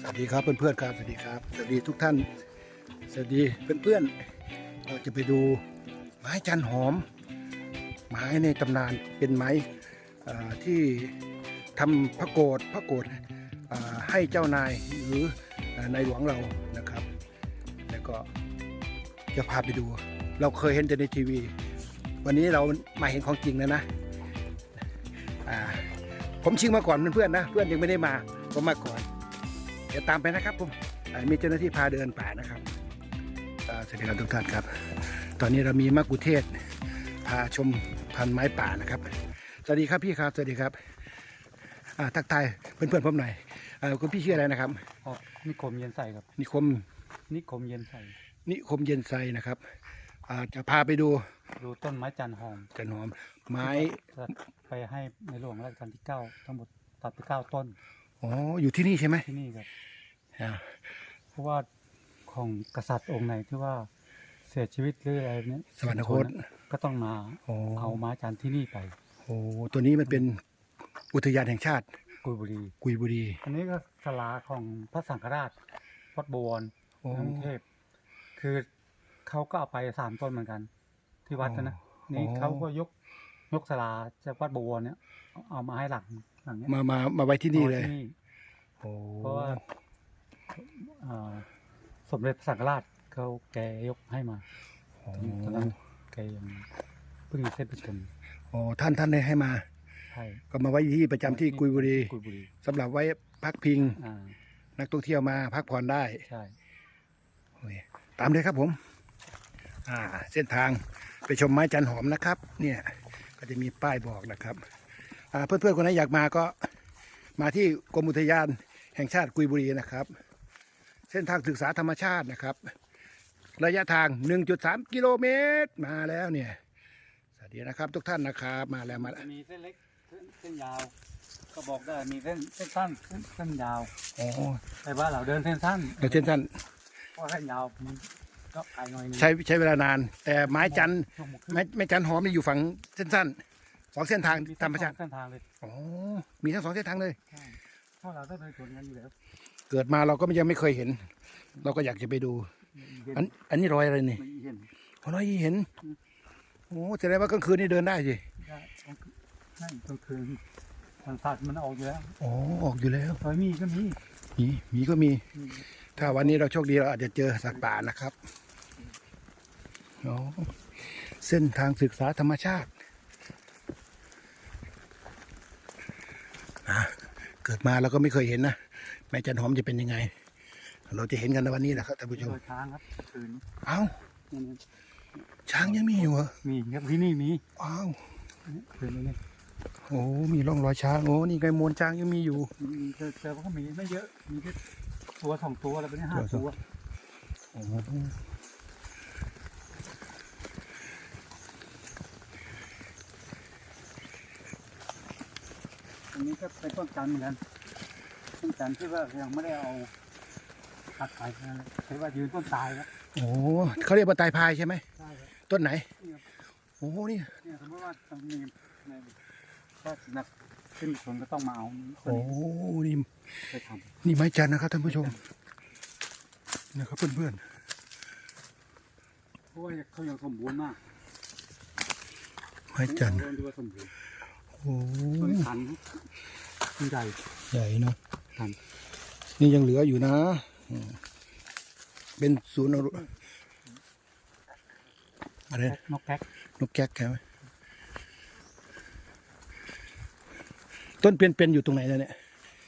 สวัสดีครับเพื่อนๆครับสวัสดีครับสวัสดีทุกท่านสวัสดีเพื่อนๆเราจะไปดูไม้จันหอม ไม้ในตำนานเป็นไม้ที่ทำพระโกรธพระโกรธให้เจ้านายหรืออ่าในหลวงเรานะครับ แล้วก็จะพาไปดู เราเคยเห็นแต่ในทีวี วันนี้เรามาเห็นของจริงแล้วนะผมชิงมาก่อนเพื่อนๆนะ เพื่อนยังไม่ได้มาผมมาก่อน ดี๋ยวตามไปนะครับผมอ่ามีเจ้าหน้าที่พาเดินป่านะครับอ่าสวัสดีครับทุกท่านครับ ตอนนี้เรามีมะกุเทศพาชมพันไม้ป่านะครับ สวัสดีครับพี่ครับ สวัสดีครับอ่าทักทายเพื่อนๆผมหน่อยอ่าคุณพี่ชื่ออะไรนะครับออกนิคมเย็นใส่ครับ นิคม นิคมเย็นใส่นิคมเย็นไซนะครับอ่าจะพาไปดูดูต้นไม้จันหอม จันหอมไม้จะไปให้ในหลวงรัชกาลที่เก้าทั้งหมดตัดไปเก้าต้น อ๋ออยู่ที่นี่ใช่ไหมที่นี่ครับอ่าเพราะว่าของกษัตริย์องค์ไหนที่ว่าเสียชีวิตหรืออะไรเนี้ยสวรรคตก็ต้องมาโอ้เอาไม้จันที่นี่ไปโหตัวนี้มันเป็นอุทยานแห่งชาติกุยบุรีกุยบุรี อันนี้ก็ศาลาของพระสังฆราชวัดบวรโอ้กรุงเทพคือเขาก็เอาไปสามต้นเหมือนกัน ที่วัดนะนะอ๋อนี่เขาก็ยกยกศาลาจากวัดบวรเนี่ย เอามาให้หลัง หลังเนี้ยมามามาไว้ที่นี่เลย อาที่โอ้เพราะว่าเอ่อสมเด็จพระสังฆราชเขาแกยกให้มาโอ้ตอนนั้นแกยังเพิ่งเส้นประชนโอ้ท่านท่านได้ให้มา ใช่ก็มาไว้ที่ประจำที่กุยบุรีกุยบุรีสำหรับไว้พักพิง อ่านักท่องเที่ยวมาพักผ่อนได้ ใช่ โอ้ยตามเลยครับผม อ่า เส้นทางไปชมไม้จันหอมนะครับ เนี่ย ก็จะมีป้ายบอกนะครับอ่า เพื่อนๆคนไหนอยากมาก็มาที่กรมอุทยานแห่งชาติกุยบุรีนะครับ เส้นทางศึกษาธรรมชาตินะครับ ระยะทาง 1.3 กิโลเมตรมาแล้วเนี่ยสวัสดีนะครับทุกท่านนะครับมาแล้วมาแล้วมีเส้นเล็กเส้นเส้นยาว ก็บอกได้มีเส้นเส้นสั้นเส้นเส้นยาวอ๋อแต่ว่าเราเดินเส้นสั้นแล้วเส้นสั้นเพราะเส้นยาวมันก็ไกลหน่อยนึงใช้ใช้เวลานาน แต่ไม้จันชั่วโมงครึ่งไม้ไม้จันหอมนี่อยู่ฝั่งเส้นสั้น สองเส้นทางธรรมชาติเส้นทางเลยอ๋อมีทั้งสองเส้นทางเลยใช่เพราะเราต้องไปสวนกันอยู่แล้วเกิดมาเราก็ยังไม่เคยเห็น เราก็อยากจะไปดูเย็นอันอันนี้รอยอะไรนี่ไม่เย็นอ๋อรอยเห็นโอ้แสดงว่ากลางคืนนี่เดินได้สิได้นั่นกลางคืนทางสัตว์มันออกอยู่แล้วอ๋อออกอยู่แล้วรอยมีก็มีหมีหมีก็มีมี ถ้าวันนี้เราโชคดีเราอาจจะเจอสัตว์ป่านะครับอ๋อเส้นทางศึกษาธรรมชาติ นะเกิดมาเราก็ไม่เคยเห็นนะแม่จันหอมจะเป็นยังไง เราจะเห็นกันในวันนี้แหละครับท่านผู้ชมรอยช้างครับคืนเอ้านี่ช้างยังมีอยู่เหรอมีครับที่นี่มีอ้าวคืนนี้โอ้มีร่องรอยช้างโอ้นี่ไงมวลช้างยังมีอยู่มีเจอเจอก็มีไม่เยอะมีแค่ตัวสองตัวอะไรไปเนี่ยห้าตัวสอ ตัวโอ้อันนี้ก็เป็นต้นจันทร์เหมือนกันต้นจันทร์ที่ว่ายังไม่ได้เอาตัดไปนะใช้ว่ายืนต้นตายแล้วโหเขาเรียกว่าตายพายใช่ไหมใช่ครับต้นไหนเนี่ยโอ้นี่เนี่ยสมมติว่าตรงนี้ในถ้านักขึ้นชนก็ต้องมาเอาตัวโอ้นี้นี่ไปทำนี่ไม้จันทร์นะครับท่านผู้ชมนะครับเพื่อนเพราะว่าเขายังสมบูรณ์มากๆไม้จันทร์เดินดูว่าสมบูรณ์ โอ้ต้นขันต้นใหญ่ใหญ่เนอะขันนี่ยังเหลืออยู่นะอืมเป็นศูนย์อนุอะไรแก๊กนกแก๊กนกแก๊กใช่ไหมต้นเป็นๆอยู่ตรงไหนแล้วเนี่ย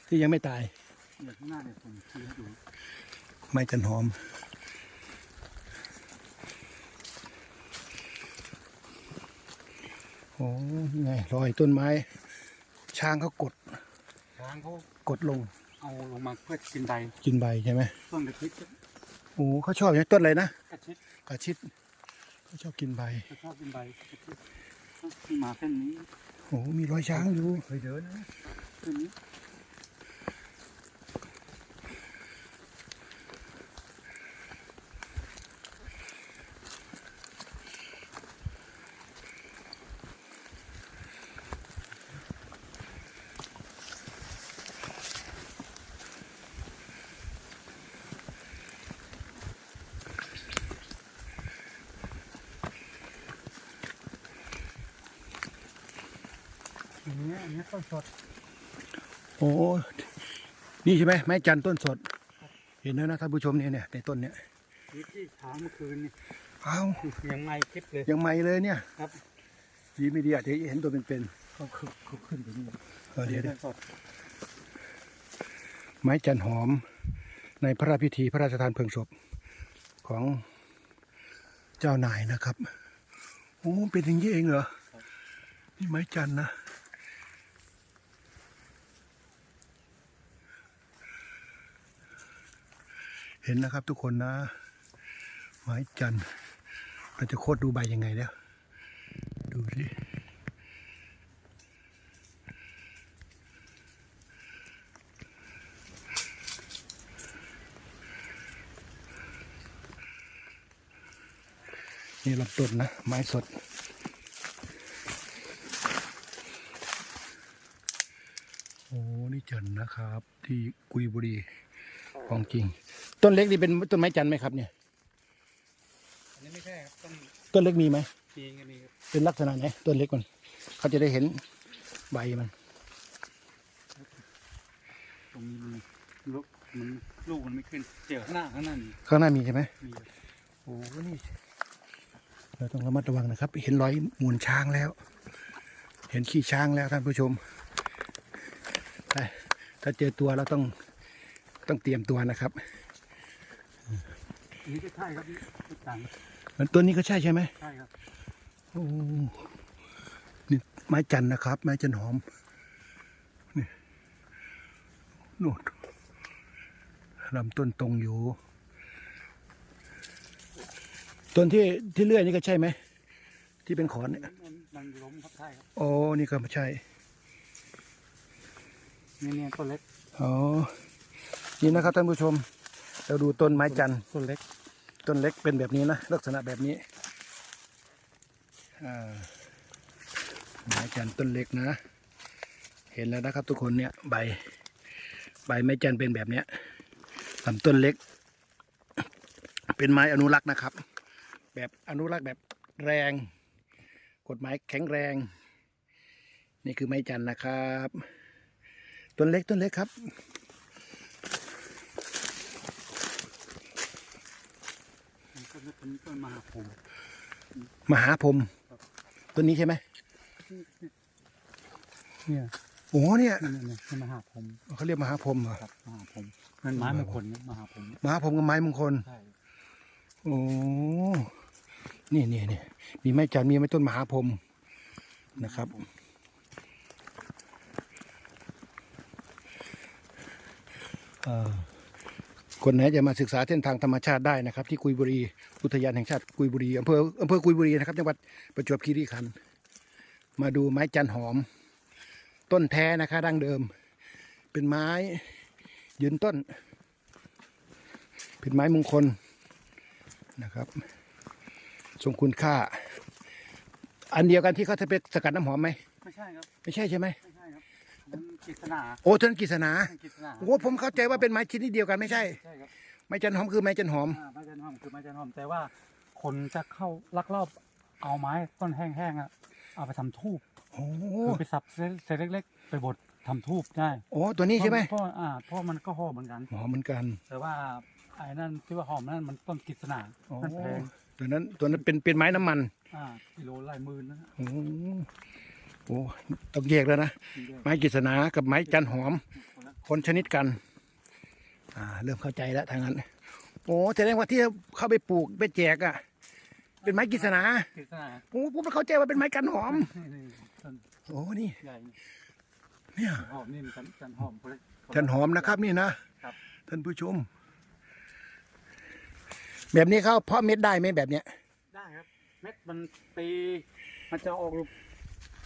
ที่ยังไม่ตายอย่างข้างหน้าเนี่ยผมชี้ให้ดูไม้จันหอม โอ้นี่ไงรอยต้นไม้ ช้างเขากดช้างเขากดลง เอาลงมาเพื่อกินใบกินใบใช่ไหมต้นกระชิดโอ้เขาชอบอย่างนี้ต้นอะไรนะกระชิดกระชิดเขาชอบกินใบเขาชอบกินใบกระชิดต้องมาเส้นนี้โอ้มีรอยช้างอยู่เคยเดินนะเส้นนี้ อันนี้ต้นสด โอ้นี่ใช่ไหมไม้จันทร์ต้นสด เห็นแล้วนะท่านผู้ชมเนี่ยเนี่ยในต้นเนี่ยนี่ที่ถามเมื่อคืนนี่เอ้ายังไม่คลิปเลยยังใหม่เลยเนี่ยครับดีไม่ดีอาจจะเห็นตัวเป็นเขาขึ้นเขาขึ้นไปนี่ๆเออเดี๋ยวเดี๋ยวต้นสดไม้จันหอมในพระราชพิธีพระราชทานเพลิงศพของเจ้านายนะครับ โอ้ เป็นอย่างนี้เองเหรอ นี่ไม้จันนะ เห็นนะครับทุกคนนะ ไม้จันเราจะโคตรดูใบยังไงแล้ว ดูสินี่ลำต้นนะ ไม้สดโอ้นี่จันนะครับ ที่กุยบุรีของจริง ต้นเล็กนี่เป็นต้นไม้จันทร์ไหมครับ เนี่ยอันนี้ไม่ใช่ครับต้นต้นเล็กมีไหมจริงอันนี้ครับเป็นลักษณะไหนต้นเล็กมันเขาจะได้เห็นใบมันตรงนี้มันลูกมันลูกมันไม่ขึ้นเจอข้างหน้าข้างหน้านี่ข้างหน้ามีใช่ไหมมีครับโอ้นี่เราต้องระมัดระวังนะครับ เห็นรอยมูลช้างแล้ว เห็นขี้ช้างแล้วท่านผู้ชมถ้าถ้าเจอตัวเราต้องต้องเตรียมตัวนะครับอั นนี้ก็ใช่ครับนี่ต่างตัวนี้ก็ใช่ใช่ไหมใช่ครับโอ้นี่ไม้จันทร์นะครับ ไม้จันทร์หอมนี่นู่นลำต้นตรงอยู่ ต้นที่ที่เลื่อยนี่ก็ใช่ไหมที่เป็นขอนเนี่ยมันมันล้มครับใช่ครับโอ้นี่ก็ไม่ใช่นี่เนี่ยต้นเล็กอ๋อนี่นะครับท่านผู้ชม เราดูต้นไม้จันทร์ต้นเล็ก ต้นเล็กเป็นแบบนี้นะ ลักษณะแบบนี้อ่าไม้จันทร์ต้นเล็กนะ เห็นแล้วนะครับทุกคนเนี่ยใบ ใบไม้จันทร์เป็นแบบเนี้ยลำต้นเล็ก เป็นไม้อนุรักษ์นะครับ แบบอนุรักษ์แบบแรง กฎหมายแข็งแรง นี่คือไม้จันทร์นะครับ ต้นเล็กต้นเล็กครับ มันก็ เป็นต้นมหาโพธิ์มหาพรหมต้นนี้ใช่ไหมเนี่ยโอ้เนี่ยนี่นี่นี่มหาโพธิ์เขาเรียกมหาพรหมเหรอครับมหาโพธิ์มันไม้มงคลเนี่ยมหาโพธิ์มหาพรหมกับไม้มงคลใช่โอ้นี่นี่นี่มีไม้จันทร์มีไม้ต้นมหาพรหมนะครับ เอ่อ คนไหนจะมาศึกษาเส้นทางธรรมชาติได้นะครับ ที่กุยบุรีอุทยานแห่งชาติกุยบุรีอำเภออำเภอกุยบุรีนะครับจังหวัดประจวบคีรีขันธ์มาดูไม้จันทร์หอม ต้นแท้นะคะดั้งเดิม เป็นไม้ยืนต้น เป็นไม้มงคลนะครับทรงคุณค่า อันเดียวกันที่เขาจะไปสกัดน้ำหอมไหมไม่ใช่ครับไม่ใช่ใช่ไหม กิษณาโอ้ท่านกฤษณามันกิษณาโอ้ผมเข้าใจว่าเป็นไม้ชนิดเดียวกันไม่ใช่ ใช่ครับไม้จันหอมคือไม้จันหอม อ่าไม้จันหอมคือไม้จันหอมแต่ว่าคนจะเข้าลักลอบเอาไม้ต้นแห้งๆอะเอาไปทำทูบโอ้คือไปสับเส้นเล็ก ๆ ไปบดทำทูบได้โอ้ตัวนี้ใช่ไหมเพราะอ่าเพราะมันก็หอมเหมือนกัน หอมเหมือนกันแต่ว่าไอ้นั่นที่ว่าหอมนั่นมันต้นกิษณาโอ้นั่นแพงตัวนั้นตัวนั้นเป็นเป็นไม้น้ำมันอ่ากิโลละหมื่นนะโอ้ โอ้ต้องแยกแล้วนะ ไม้กฤษณากับไม้จันหอม คนชนิดกัน อ่า เริ่มเข้าใจแล้วทางนั้น โอ้แสดงว่าที่เข้าไปปลูกไปแจกอะ เป็นไม้กฤษณากิษณาโอ้ผมเข้าใจว่าเป็นไม้กันหอม นี่ต้นโอ้นี่ ใหญ่เนี่ย หอมนี่มันจันจันหอมคนละจันหอมนะครับนี่นะ ครับท่านผู้ชม แบบนี้เขาเพาะเม็ดได้ไหมแบบเนี้ย ได้ครับ เม็ดมันปีมันจะออกลูก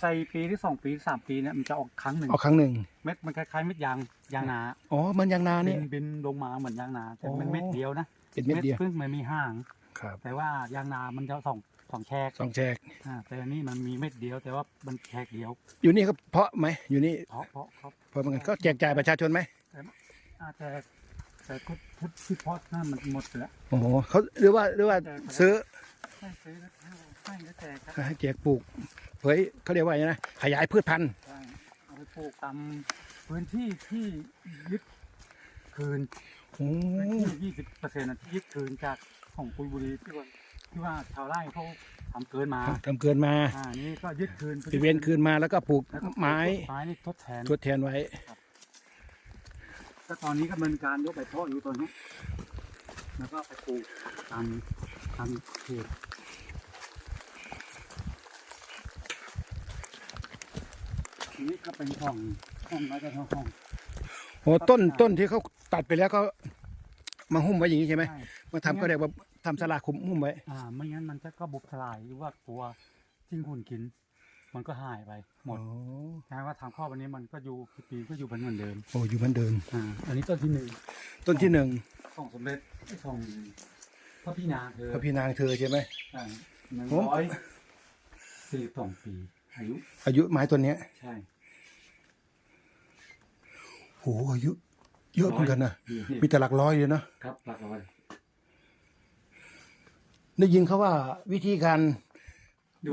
ใส่ปีที่สองปีสามปีเนี่ยมันจะออกครั้งหนึ่งเอาครั้งหนึ่งเม็ดมันคล้ายๆเม็ดยางยางนาอ๋อมันยางนาบินี่นบินลงมาเหมือนยางนาแต่โอ้มันเม็ดเดียวนะเป็นเม็ดเดียวพึ่งมันมีห้าง ครับแต่ว่ายางนามันจะสองสองแฉกสองแจก อ่าแต่อันนี้มันมีเม็ดเดียวแต่ว่ามันแฉกเดียวอยู่นี่เขาเพาะไหมอยู่นี่เพราะเพราะเขาเพาะเหมือนกันเขาแจกจ่ายประชาชนไหมอาแต่แต่พุทพุทธที่เพาะนั่นมันหมดไปแล้ว โอ้โหเขาหรือว่าหรือว่าซื้อ ไม่ซื้อนะให้ก็แจกครับให้แจกปลูกเผยเขาเรียกว่าอย่างไรนะขยายพืชพันธุ์ใช่เอาไปปลูกตามพื้นที่ที่ยึดคืนโอ้พื้นที่ยี่สิบเปอร์เซ็นต์ที่ยึดคืนจากของปุยบุรีที่ว่าที่ว่าชาวไร่เขาทำเกินมาทำเกินมาอ่านี่ก็ยึดคืนไปเว้นคืนมาแล้วก็ปลูกแล้วก็ปลูกไม้ไม้นี่ทดแทนทดแทนไว้ก็ตอนนี้ก็ดำเนินการยกไปเพาะอยู่ตอนนี้แล้วก็ไปปลูกตามตามเขต อันนี้ก็เป็นห้องห้องไม้กระท้องห้องโอ้ต้นต้นที่เขาตัดไปแล้วก็มาหุ้มไว้อย่างนี้ใช่ไหมใช่มาทำก็เรียกว่าทำสลาคุมหุ้มไว้ อ่าไม่งั้นมันจะก็บุบทลายหรือว่าตัวจิ้งหุ่นกิน มันก็หายไปหมดอ๋อแค่ว่าทำข้อวันนี้มันก็อยู่กี่ปีก็อยู่เหมือนเดิมโอ้อยู่เหมือนเดิม อ่าอันนี้ต้นที่หนึ่งต้นที่หนึ่งของสมเด็จของพระพี่นางเธอพระพี่นางเธอใช่ไหม อ่าหนึ่งโอ้ร้อยสี่สองปี อายุอายุไม้ต้นเนี้ยใช่โหอายุเยอะเหมือนกันนะมีมีแต่หลักร้อยเลยเนาะครับหลักร้อยได้ยินเขาว่าวิธีการ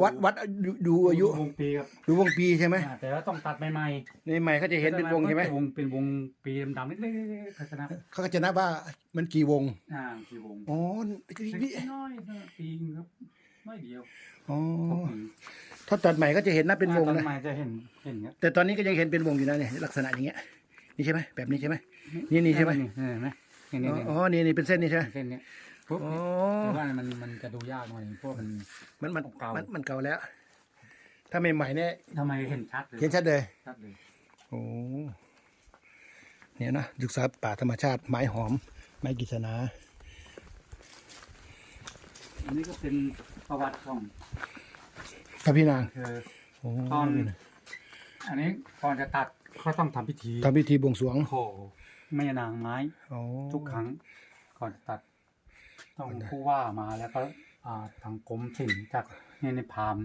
วัดวัดดูดูอายุวงปีครับดูวงปีใช่ไหมอ่าแต่ว่าต้องตัดใหม่ในใหม่เขาๆจะเห็นเป็นวงใช่ไหมวงเป็นวงปีดำๆเล็กๆๆพัฒนาเขาก็จะนับว่ามันกี่วงอ่ากี่วงอ๋อเล็กน้อยๆนะปีนึงครับ น้อยเดียวอ๋อต่อปีถ้าตัดใหม่ก็จะเห็นนับเป็นวงอ่าตอนะนใหม่จะเห็นเห็นเงี้ยแต่ตอนนี้ก็ยังเห็นเป็นวงอยู่นะเนี่ยลักษณะอย่างเงี้ยนี่ใช่ไหมแบบนี้ใช่ไหม นี่นี่ใช่ไหมเห็นไหมนี่นี่อ๋อนี่นี่เป็นเส้นนี่ใช่ไหม เส้นเนี้ยปุ๊บอ๋อ แต่ว่ามันมันจะดูยากหน่อยเพราะมัน มันมันเก่ามั มันมันเก่าแล้ว ถ้าใหม่ๆเนี่ยทำไมเห็นชัดเลยเห็นชัดเลย ชัดเลยโอ้เนี่ยนะศึกษาป่าธรรมชาติไม้หอม ไม้กฤษณา อันนี้ก็เป็นประวัติของพระพี่นางเธอโอ้ตอน อันนี้ก่อนจะตัดก็ต้องทำพิธีทำพิธีบวงสรวงขอแม่นางไม้ โอ้ ทุกครั้งก่อนจะตัด ต้องก่อนนะผู้ว่ามาแล้วก็อ่าทางกรมศิลป์จากเนี่ยในพราหมณ์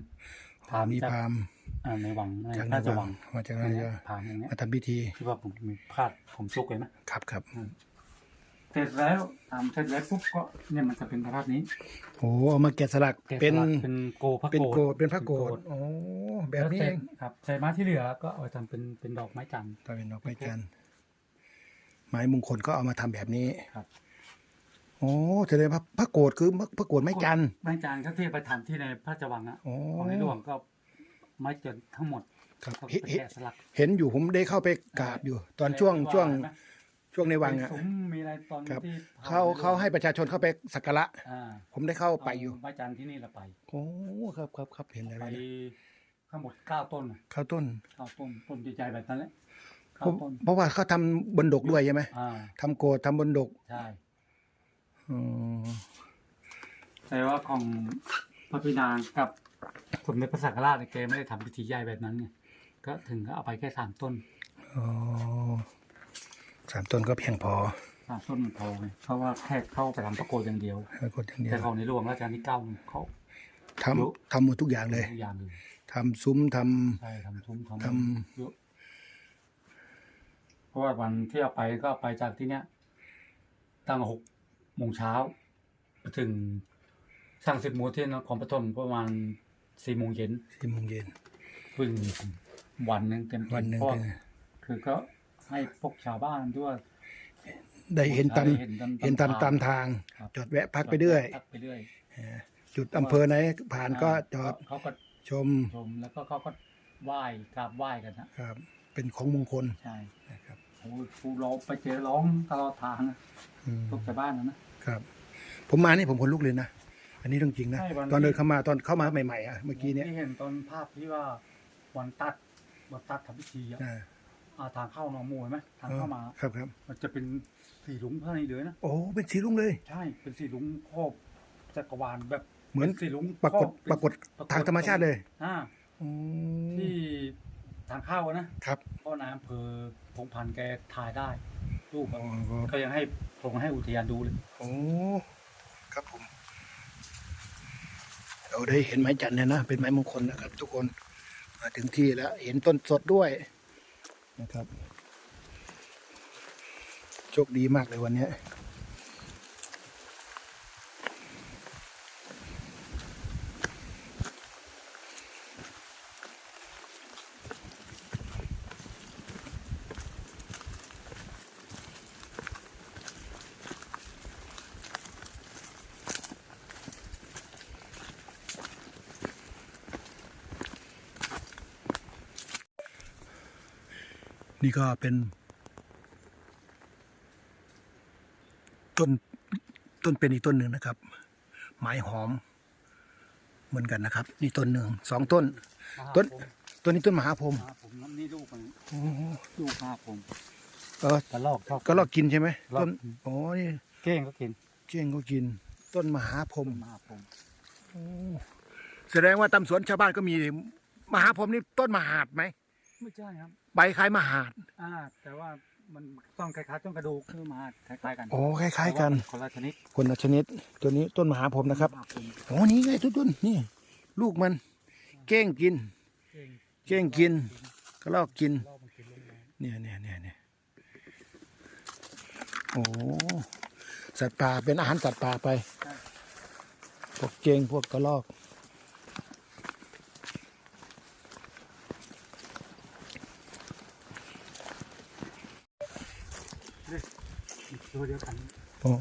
พราหมณ์มีจากพราหมณ์อ่าในวังในจากพระราชในวัวังงมาจากนั้นก็พราหมณ์อย่างเงี้ยมาทำพิธี ที่ว่าผมมีพลาดผมชกเลยนะครับครับ เสร็จแล้วทำเสร็จแล้วปุ๊บก็เนี่ยมันจะเป็นสภาพนี้โอ้เอามาแกะสลักแกะสเป็นลักเป็นโกพระเป็นโกโกฏดเป็นพระโกดโอ้แบบนี้ล้วเอสร็จงครับใส่ไม้ที่เหลือก็เอาไปทำเป็นเป็นดอกไม้จันทร์ตอนเป็นดอกไม้จันทร์ไม้มงคลก็เอามาทำแบบนี้ครับโอ้แสดงว่าพระโกดคือพระโกดไม้จันทร์ไม้จันทร์ก็ที่ไปทำที่ในพระราชวังอะโอ้ ของในหลวงก็ไม้จันทร์ทั้งหมดครับก็เห็นไปเห็นแกะสลัก เห็นอยู่ผมได้เข้าไปกราบอยู่ ตอนช่วงช่วงเห็นไหม ช่วงในวังอะมีซุ้มมีอะไรตอนครับ ที่เขาเขาให้ประชาชนเข้าไปสักการะ อ่าผมได้เข้าไปอยู่เไม้จันทร์ที่นี่เราไป โอ้ครับครับครับเห็นแล้วไปนะทั้งหมดเก้าต้นน่ะเข้าต้นเก้าต้นต้นใหญ่ๆแบบนั้นแหละเพเก้าราะต้นเพราะว่าเขาทำบนดกด้วยใช่ไหมอ่าทำโกดทำบนดกใช่ อืมแต่ว่าของพระพี่นางกับสมเด็จพระสังฆราชเนี่ยแกไม่ได้ทำพิธีใหญ่แบบนั้นไงก็ถึงก็เอาไปแค่สามต้น อ๋อ สามต้นก็เพียงพอสามต้นมันพอไงเพราะว่าแค่เข้าไปทำประโกฏอย่างเดียวให้กดอย่างเดียแต่วของในหลวงรัชกาลที่เก้าเนี่ยเขาทำทำหมดทุกอย่างเลยทุกอย่างเลยทำซุ้มทำใช่ทำซุ้มททำเยอะเพราะว่าวันที่เอาไปก็เอาไปจากที่เนี้ย ตั้งหกโมงเช้าไปถึงสร้างสิบโมงที่นครปฐมประมาณสี่โมงเย็นสี่โมงเย็นพึ่งวันหนึ่งเต็มๆวันหนึ่งเพราะเป็นไงคือก็ ให้พวกชาวบ้านด้วย ได้เห็นตามเห็นตามเห็นตามตามทาง ครับจอดแวะพักไปเรื่อยพักไปเรื่อยจุดอำเภอไหนผ่านก็จอดเขาก็ชมชมแล้วก็เขาก็ไหว้กราบไหว้กันนะครับ เป็นของมงคลใช่นะครับโอ้ยผู้ร้องไปเจอร้องตลอดทางนะอืมพวกชาวบ้านนะนะ ครับ ผมมานี่ผมขนลุกเลยนะ อันนี้เรื่องจริงนะ ใช่วันตอนเดินที่เข้ามาตอนเข้ามาใหม่ๆอะเมื่อกี้เนี้ยที่เห็นตอนภาพที่ว่าวันตัดวันตัดทำพิธีอะอ่า อ่าทางเข้าหนองมูเห็นไหมทางเข้ามา ครับครับ มันจะเป็นสีลุงเท่านี้เลยนะ โอ้ เป็นสีลุงเลย ใช่ เป็นสีลุงครอบจักรวาลแบบเหมือนสีลุงปรากฏคอบปรากฏทางธรรมชาติเลยอ่าอืมที่ทางเข้าอะนะครับพ่อนายอำเภอพงพันธ์แกถ่ายได้รูปอ๋อะอก็ก็ยังให้ผมให้อุทยานดูเลยโอ้ครับผม เราได้เห็นไม้จันทร์เนี่ยนะ เป็นไม้มงคลนะครับ ทุกคน มาถึงที่แล้ว เห็นต้นสดด้วย นะครับ โชคดีมากเลยวันนี้ ก็เป็นต้นต้นเป็นอีกต้นหนึ่งนะครับ ไม้หอม เหมือนกันนะครับ นี่ต้นหนึ่งสองต้น ต้นต้นนี้ต้นมหาพรหมมหาผมนี่ลูกมันโอ้ลูกมหาผมเออกระลอกชอบก็ลอกกินใช่ไหมลอกต้นอ๋อนี่เก้งก็กินเจ้งก็กิน ต้นมหาพรหมมหาผมโอ้แสดงว่าตามสวนชาวบ้านก็มีมหาพรหมนี่ต้นมหาดไหมไม่ใช่ครับ ใบคล้ายมหาด อ่าแต่ว่ามันต้องคล้ายๆต้นกระดูกคือมหาคล้ายๆกันโอ้คล้ายๆกัน แต่ว่คนละชนิดคนละชนิด ตัวนี้ต้นมหาพรหมนะครับมหาผมโอ้นี่ไงต้นต้นนี่ ลูกมัน เก้งกินเก้งเก้งกินก็ลอกกินลอกมันกินลงมาเนี่ยเนี่ยเนี่ยเนี่ยโอ้สัตว์ป่าเป็นอาหารสัตว์ป่าไป พวกเกงพวกกระลอก ตัวเดียวกันโอ้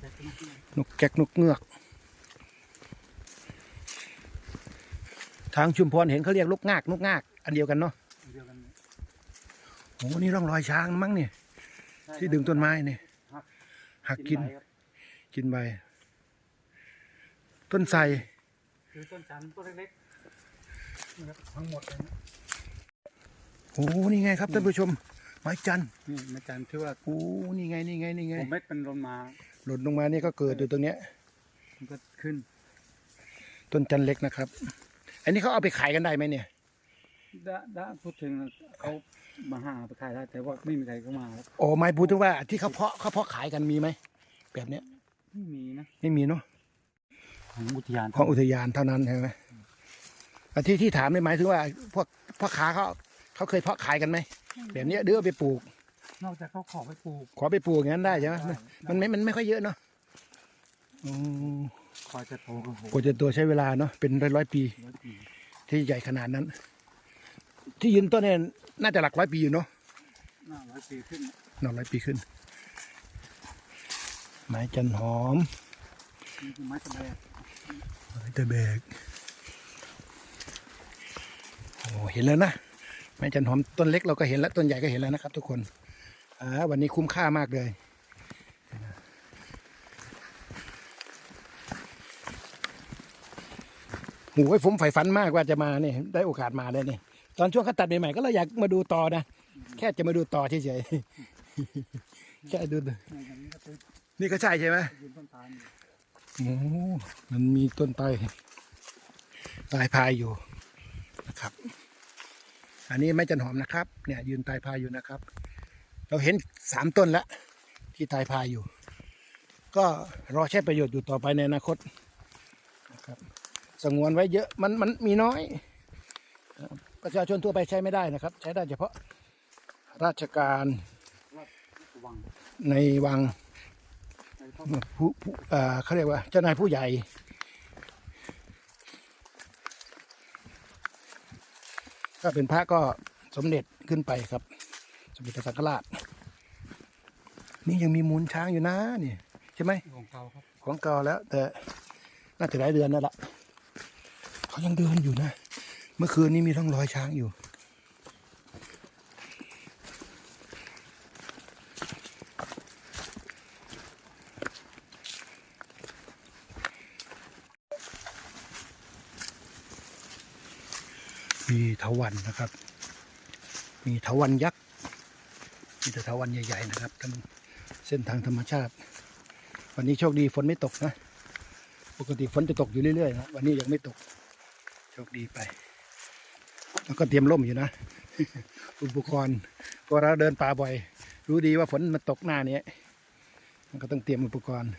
แต่ตัวนี้นกแก๊กนกเงือก ทางชุมพรเห็นเขาเรียกลูกงากนกงาก อันเดียวกันเนาะเดียวกันโอ้นี่ร่องรอยช้างมั้งเนี่ยที่ดึงต้นไม้เนี่ยหักกินใบครับกินใบ ต้นไทรคือต้นจันทร์ต้นเล็กๆนะครับทั้งหมดเลยนะโอ้นี่ไงครับท่านผู้ชมไม้จันทร์นี่อาจารย์ที่ว่าโอ้นี่ไงนี่ไงนี่ไง ผมเม็ดเป็นลมมา หล่นลงมานี่ก็เกิดอยู่ตรงเนี้ย มันก็ขึ้น ต้นจันทร์เล็กนะครับ อันนี้เขาเอาไปขายกันได้ไหมเนี่ยด้าด้าพูดถึงเขามาหาไปขายได้แต่ว่าไม่มีใครเข้ามาครับโอ้ไม้พูดถึงว่าที่เขาเพาะเขาเพาะขายกันมีไหม แบบเนี้ยไม่มีนะไม่มีเนาะ ของอุทยานของอุทยานเท่านั้นใช่ไหมอันที่ที่ถามนี่หมายถึงว่าพวกพ่อค้าเขาเขาเคยเพาะขายกันไหม แบบเนี้ยเดือเอาไปปลูก นอกจากเขาขอไปปลูก ขอไปปลูกอย่างนั้นได้ใช่ไหมได้ มันไม่มันไม่ค่อยเยอะเนาะอืมคอยจะโตก็โหกว่าจะตัวใช้เวลาเนาะเป็นร้อยร้อยๆปี ร้อยปีที่ใหญ่ขนาดนั้น ที่ยืนต้นเนี่ยน่าจะหลักร้อยปีอยู่เนาะหน้าร้อยปีขึ้นหน่อร้อยปีขึ้น ไม้จันหอมนี่คือไม้ตะแบกไม้ตะแบกโอ้เห็นแล้วนะ ไม้จันหอมต้นเล็กเราก็เห็นแล้วต้นใหญ่ก็เห็นแล้วนะครับ ทุกคนอ่าวันนี้คุ้มค่ามากเลยโอ้ยผมใฝ่ฝันมากว่าจะมาเนี่ยได้โอกาสมาเลยเนี่ยตอนช่วงเขาตัดใหม่ๆก็เราอยากมาดูต่อนะแค่จะมาดูต่อเฉยๆแค่ดูนี่ยอย่างนี้ก็เป็นนี่ก็ใช่ใช่ไหมโอ้มันมีต้นไทรตายพายอยู่นะครับ อันนี้ไม้จันหอมนะครับ เนี่ยยืนตายพายอยู่นะครับ เราเห็นสามต้นแล้วที่ตายพายอยู่ ก็รอใช้ประโยชน์อยู่ต่อไปในอนาคตนะครับสงวนไว้เยอะมันมันมีน้อย ประชาชนทั่วไปใช้ไม่ได้นะครับ ใช้ได้เฉพาะราชการในวังผู้ผู้อ่อเขาเรียกว่าเจ้านายผู้ใหญ่ ถ้าเป็นพระก็สมเด็จขึ้นไปครับ สมเด็จพระสังฆราช นี่ยังมีมูลช้างอยู่นะนี่ใช่ไหมของเก่าครับของเก่าแล้ว แต่น่าจะหลายเดือนนั่นแหละเขายังเดินอยู่นะ เมื่อคืนนี้มีร่องรอยช้างอยู่ วันนะครับ มีเถาวันยักษ์มีแต่เถาวันใหญ่ๆนะครับทั้งเส้นทางธรรมชาติ วันนี้โชคดีฝนไม่ตกนะ ปกติฝนจะตกอยู่เรื่อยๆนะวันนี้ยังไม่ตกโชคดีไปแล้วก็เตรียมร่มอยู่นะ อุปกรณ์เพราะเราเดินป่าบ่อย รู้ดีว่าฝนมันตกหน้านี้มันก็ต้องเตรียมอุปกรณ์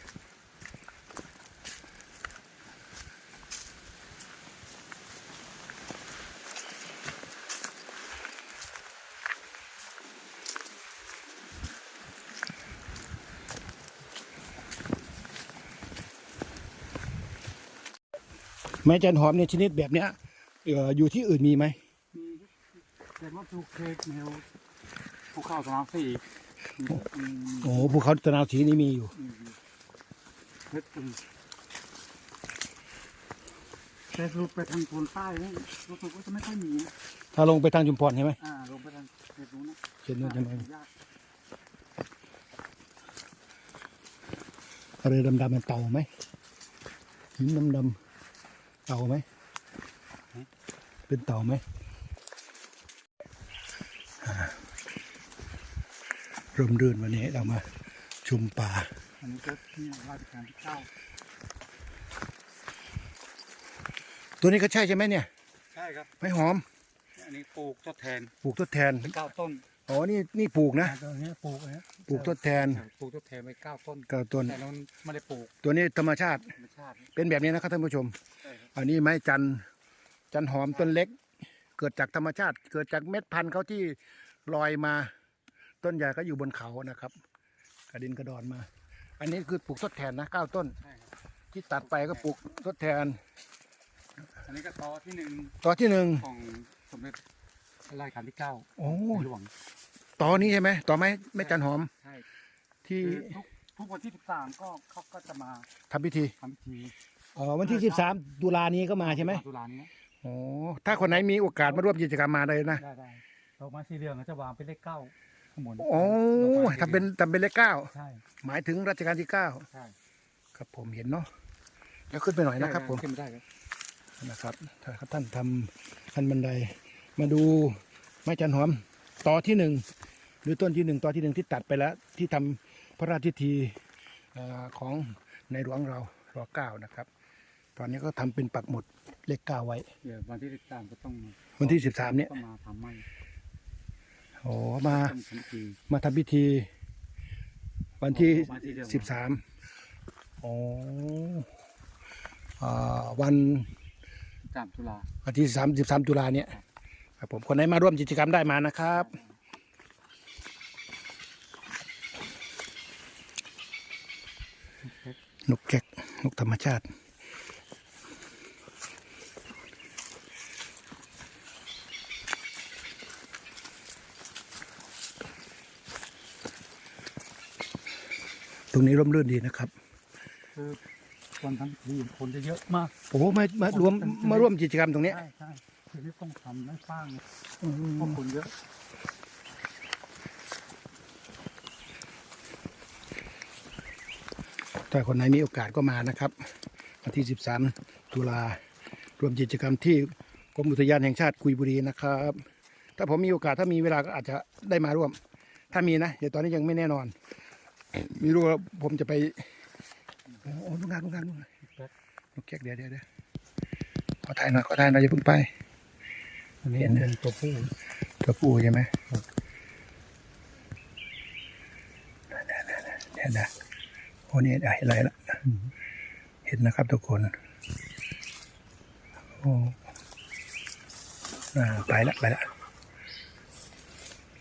ไม้จันหอมเนี่ยชนิดแบบเนี้ยเอ่ออยู่ที่อื่นมีไหมมีแต่ว่าปลูกเคกแนวภูเขาสนามสี่อืมโอ้ภูเขาตะนาวสีนี่มีอยู่อืมเพชรอืมแต่รูปไปทางโซนใต้นี่รู้สึกว่าจะไม่ค่อยมีนะถ้าลงไปทางจุมพรใช่ไหมอ่าลงไปทางเขตนู้นนะเขียนนู่นจะไหมยากอะไรดำๆมันเต่าไหมหินดำๆ เต่าไหม เป็นเต่าไหมอ่าร่มรื่นวันนี้เรามาชุมป่า อันนี้ก็เนี่ยราชการที่เก้าตัวนี้ก็ใช่ใช่ไหมเนี่ย ใช่ครับ ไม้หอม อันนี้ปลูกทดแทน ปลูกทดแทนไปเก้าต้น อ๋อ นี่นี่ปลูกนะอ่าตัวนี้ปลูกนะ ปลูกทดแทนปลูกทดแทนไปเก้าต้นก็ต้นแต่นั้นไม่ได้ปลูกตัวนี้ธรรมชาติธรรมชาติเป็นแบบนี้นะครับท่านผู้ชมใช่ครับอันนี้ไม้จันทร์จันทร์หอมต้นเล็ก เกิดจากธรรมชาติ เกิดจากเม็ดพันธุ์เขาที่ลอยมา ต้นใหญ่ก็อยู่บนเขานะครับ กระดินกระดอนมา อันนี้คือปลูกทดแทนนะเก้าต้นใช่ครับที่ตัดไปก็ปลูกทดแทน อันนี้ก็ตอที่หนึ่งต่อที่หนึ่งของสมเด็จพระราชการที่เก้าโอ้ในหลวง ต่อนี้ใช่ไหมต่อไม้ไม้จันทร์หอม ใช่ที่คือทุกทุกวันที่สิบสามก็เขาก็จะมาทำพิธีทำพิธีอ๋อวันที่สิบสามตุลานี้ก็มาใช่ไหมตุลานี้นะอ๋อถ้าคนไหนมีโอกาสมาร่วมกิจกรรมมาเลยนะได้ได้ดอกไม้สีเหลืองก็จะวางเป็นเลขเก้าข้างบนโอ้ดอกไม้สีทำเป็นทำเป็นเลขเก้าใช่หมายถึงรัชกาลที่เก้าใช่ครับผมเห็นเนาะเดี๋ยวขึ้นไปหน่อยนะครับผม ขึ้นไม่ได้ครับนะครับถ้าท่านทำขั้นบันไดมาดูไม้จันหอม ต่อที่หนึ่งหรือต้นที่หนึ่งต่อที่หนึ่งที่ตัดไปแล้ว ที่ทำพระราชพิธีเอ่อของในหลวงเรารอเก้านะครับ ตอนนี้ก็ทำเป็นปักหมุดเลขเก้าไว้เดี๋ยววันที่สิบสามก็ต้องวันที่สิบสามเนี่ยต้องมาทำใหม่โอ้มาต้องทำพิธีมาทำพิธี วันที่ดอกไม้สีเหลืองสิบสามโอ้อ่าวันสามตุลาวันที่สามสิบสามตุลาเนี่ย ครับผมคนไหนมาร่วมกิจกรรมได้มานะครับ นกแก๊กนกธรรมชาติตรงนี้ร่มรื่นดีนะครับคือวันทั้งทีคนจะเยอะมาก โอ้โหมามารวมมาร่วมกิจกรรมตรงเนี้ยใช่ใช่ คือที่ต้องทำต้องสร้างเนี่ยอืเพราะมคนเยอะถ้าคนไหนมีโอกาสก็มานะครับวันที่ 13 ตุลาร่วมกิจกรรมที่กรมอุทยานแห่งชาติกุยบุรีนะครับ ถ้าผมมีโอกาสถ้ามีเวลาก็อาจจะได้มาร่วม ถ้ามีนะเดี๋ยวตอนนี้ยังไม่แน่นอน มีรู้ว่าผมจะไปโอ้โหลูกงานลูกงานลูกงานลูกแก๊กเดี๋ยวเดี๋ยวเดี๋ยวขอถ่ายหน่อยขอถ่ายหน่อยอย่าเพิ่งไป อันนี้เห็นเป็นตัวผู้ตัวผู้ใช่ไหมเดี๋ยวนะโอ้นี่เห็นอะไรละเห็นนะครับทุกคนโอ้อ่าไปละไปละ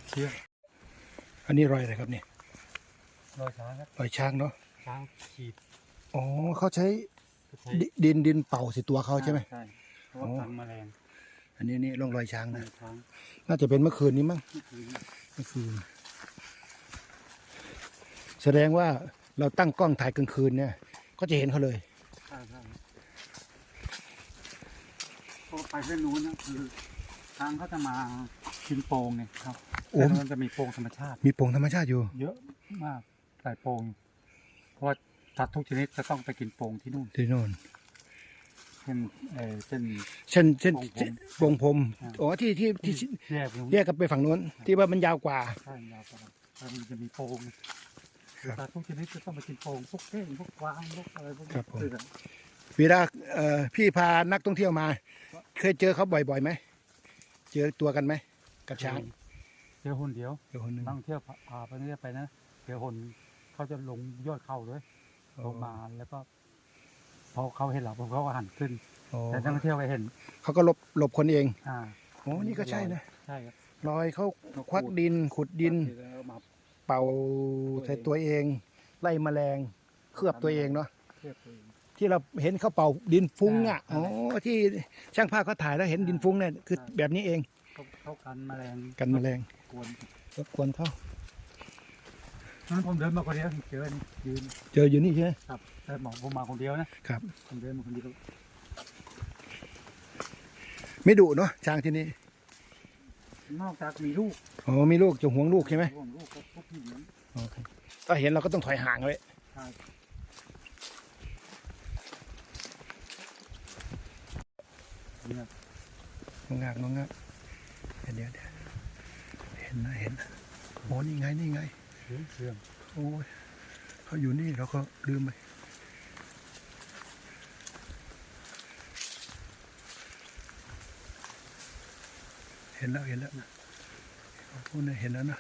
เชือกอันนี้รอยอะไรครับเนี่ยรอยช้างครับรอยช้างเนาะช้างขีดอ๋อเขาใช้ใช้ดิดินดินเป่าสิตัวเขาใช่ไหมใช่เพราะว่าอ๋อฟังแมลง อันนี้นี่ร่องรอยช้างในนะช้างน่าจะเป็นเมื่อคืนนี้มั้งนี่คือเมื่อคืน แสดงว่าเราตั้งกล้องถ่ายกลางคืนเนี่ย ก็จะเห็นเขาเลยใช่ใช่พอไปเส้นนู้นนะคือช้างเขาจะมากินโป่งเนี่ยครับโอ้แต่มันจะมีโป่งธรรมชาติ มีโป่งธรรมชาติอยู่ เยอะมากหลายโป่งเพราะว่าสัตว์ทุกชนิดจะต้องไปกินโป่งที่นู่นที่โน่นเช่นเออเช่น เช่นเช่นโป่งผมโป่งผมอ่าอ๋อที่ที่ที่แยกไปนู้นเรียกกันไปฝั่งโน้น ที่ว่ามันยาวกว่า ใช่ยาวกว่าแล้วมันจะมีโป่งครับสัตว์ทุกชนิดจะต้องไปกินโป่งพวกเก้งพวกกวางพวกอะไรพวกนี้ครับผมคือเวลาเอ่อพี่พานักท่องเที่ยวมา เคยเจอเขาบ่อยๆไหมเจอตัวกันไหมกับช้างเจอคนเดียวเจอคนหนึ่งนักท่องเที่ยวพาพาไปนี่ไปนะเจอคนเขาจะลงยอดเขาเลยลงมาแล้วก็ พอเขาเห็นเราพวกเขาก็หันขึ้นอ๋อแต่นักท่องเที่ยวไปเห็น เขาก็หลบหลบคนเองอ่าโอ้นี่ก็ใช่นะใช่ครับรอยเขาควักดินขุดดิน แล้วมาเป่าใส่ตัวเอง ไล่แมลงเคลือบตัวเองเนาะเทียบตัวเองที่เราเห็นเขาเป่าดินฟุ้งอะอ่าอ๋อที่ช่างภาพเขาถ่ายแล้วเห็นดินฟุ้งเนี่ยคือแบบนี้เองเขาเขากันแมลงกันแมลงกวนรบกวนเขา นั้นผมเดินมาคนเดียวเจอนี่ยืนเจออยู่นี่ใช่ไหมครับแต่หมอผมมาคนเดียวนะครับ ผมเดินมาคนเดียวไม่ดุเนาะช้างที่นี่นอกจากมีลูกอ๋อมีลูกจะห่วงลูกใช่ไหมห่วงลูกก็พวกพี่เลี้ยงโอเคถ้าเห็นเราก็ต้องถอยห่างไว้ใช่เนี่ยงงากงงากเดี๋ยวเดี๋ยวเดี๋ยวเห็นนะเห็นนะโอ้นี่ไงนี่ไง เสียงโอ้ยเขาอยู่นี่เราก็ลืมไปเห็นแล้วเห็นแล้วโอ้โหเนี่ยเห็นแล้วนะ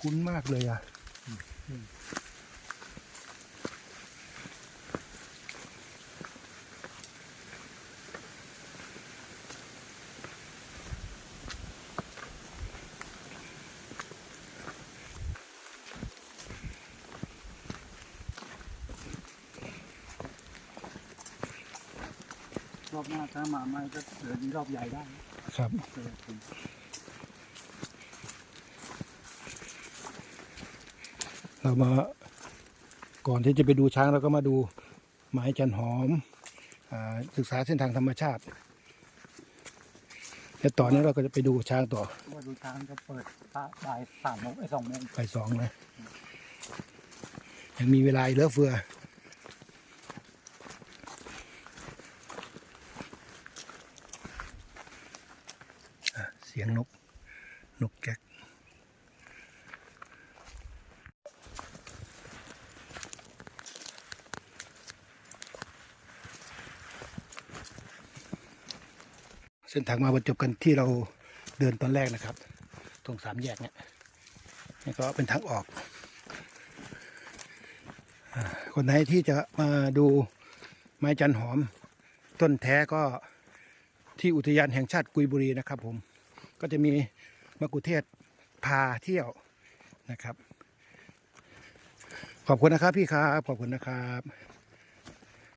คุ้นมากเลยอะ ถ้ามาไม่ก็เดินรอบใหญ่ได้ครับเจอคุณเรามาก่อนที่จะไปดูช้างเราก็มาดูไม้จันหอมอาศึกษาเส้นทางธรรมชาติแล้วต่อนนี้เราก็จะไปดูช้างต่อว่าดูทางจะเปิดตาบ่ายสามโมงไอ้สองโมงไปสองนะยังมีเวลาอีกเหลือเฟืออะเสียงนก นกแก๊กเส้นทางมาบรรจบกันที่เราเดินตอนแรกนะครับ ตรงสามแยกเนี่ยนี่ก็เป็นทางออกอคนไหนที่จะมาดูไม้จันหอม ต้นแท้ก็ที่อุทยานแห่งชาติกุยบุรีนะครับผม ก็จะมี มะกุเทศพาเที่ยวนะครับ ขอบคุณนะครับพี่ครับ ขอบคุณนะครับ